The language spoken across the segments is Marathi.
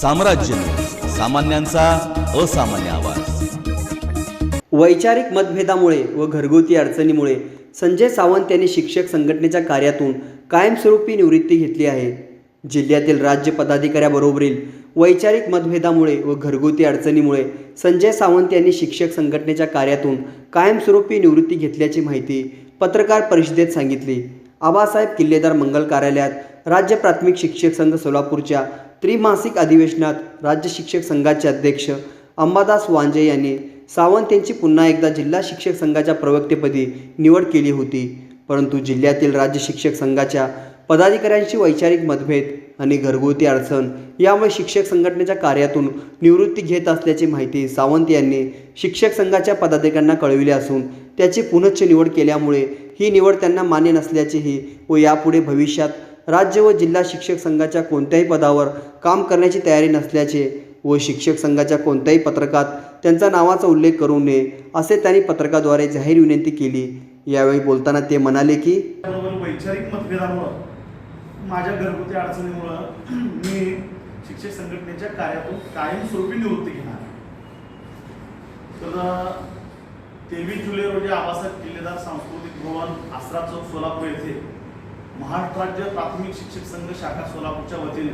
साम्राज्य. सामान्यांचा असामान्य आवाज. वैचारिक मतभेदामुळे व घरगुती अडचणीमुळे संजय सावंत यांनी शिक्षक संघटनेच्या कार्यातून कायमस्वरूपी निवृत्ती घेतली आहे. जिल्ह्यातील राज्य पदाधिकाऱ्याबरोबरील वैचारिक मतभेदामुळे व घरगुती अडचणीमुळे संजय सावंत यांनी शिक्षक संघटनेच्या कार्यातून कायमस्वरूपी निवृत्ती घेतल्याची माहिती पत्रकार परिषदेत सांगितली. आबासाहेब किल्लेदार मंगल कार्यालयात राज्य प्राथमिक शिक्षक संघ सोलापूरच्या त्रिमासिक अधिवेशनात राज्य शिक्षक संघाचे अध्यक्ष अंबादास वांजे यांनी सावंत यांची पुन्हा एकदा जिल्हा शिक्षक संघाच्या प्रवक्तेपदी निवड केली होती. परंतु जिल्ह्यातील राज्य शिक्षक संघाच्या पदाधिकाऱ्यांशी वैचारिक मतभेद आणि घरगुती अडचण यामुळे शिक्षक संघटनेच्या कार्यातून निवृत्ती घेत असल्याची माहिती सावंत यांनी शिक्षक संघाच्या पदाधिकाऱ्यांना कळविली असून त्याची पुनश्च निवड केल्यामुळे ही निवड त्यांना मान्य नसल्याचेही व यापुढे भविष्यात राज्य व जिल्हा शिक्षक संघाच्या कोणत्याही पदावर काम करण्याची तयारी नसल्याचे व शिक्षक संघाच्या कोणत्याही पत्रकात त्यांचा नावाचा उल्लेख करू नये असे त्यांनी पत्रकाद्वारे जाहीर विनंती केली. यावेळी बोलताना ते म्हणाले की वैचारिक मतभेदामुळं माझ्या घरगुती अडचणीमुळं मी शिक्षक संघटनेच्या कार्यातून कायमस्वरूपी निवृत्ती घेणार तर तेवीस जुलै रोजी आबासाहेब किल्लेदार सांस्कृतिक भवन आसरा चौक सोलापूर येथे महाराष्ट्र राज्य प्राथमिक शिक्षक संघ शाखा सोलापूरच्या वतीने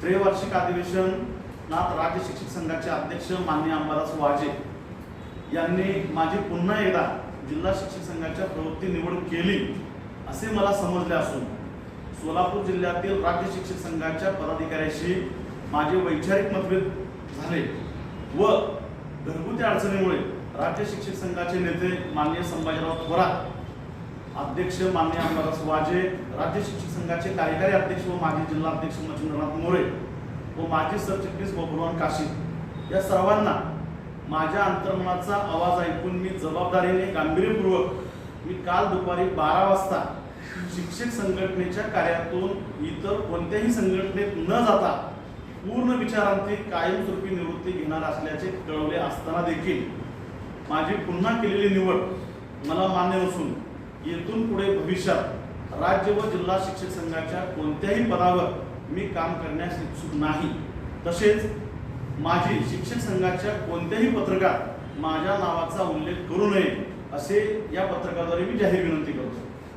त्रैवार्षिक अधिवेशनात राज्य शिक्षक संघाचे अध्यक्ष मान्य अंबादास वाजे यांनी माझी पुन्हा एकदा जिल्हा शिक्षक संघाच्या प्रवृत्ती निवड केली असे मला समजले असून सोलापूर जिल्ह्यातील राज्य शिक्षक संघाच्या पदाधिकाऱ्याशी माझे वैचारिक मतभेद झाले व घरगुती अडचणीमुळे राज्य शिक्षक संघाचे नेते माननीय संभाजीराव थोरात अध्यक्ष मान्य आमदार वाजे राज्य शिक्षक संघाचे कार्यकारी अध्यक्ष व माजी जिल्हा अध्यक्ष मच्छिंद्रनाथ मोरे व माजी सरचिटणीस बबुलवान काशी. या सर्वांना माझ्या अंतर्मनाचा आवाज ऐकून मी जबाबदारीने गांभीर्यपूर्वक मी काल दुपारी बारा वाजता शिक्षक संघटनेच्या कार्यातून इतर कोणत्याही संघटनेत न जाता पूर्ण विचारांची कायमस्वरूपी निवृत्ती घेणार असल्याचे कळवले असताना देखील माझी पुन्हा केलेली निवड मला मान्य नसून येथून पुढे भविष्यात राज्य व जिल्हा शिक्षक संघाच्या कोणत्याही पदावर मी काम करण्यास इच्छुक नाही. तसेच माझी शिक्षक संघाच्या कोणत्याही पत्रकात माझ्या नावाचा उल्लेख करू नये असे या पत्रकाद्वारे मी जाहीर विनंती करतो.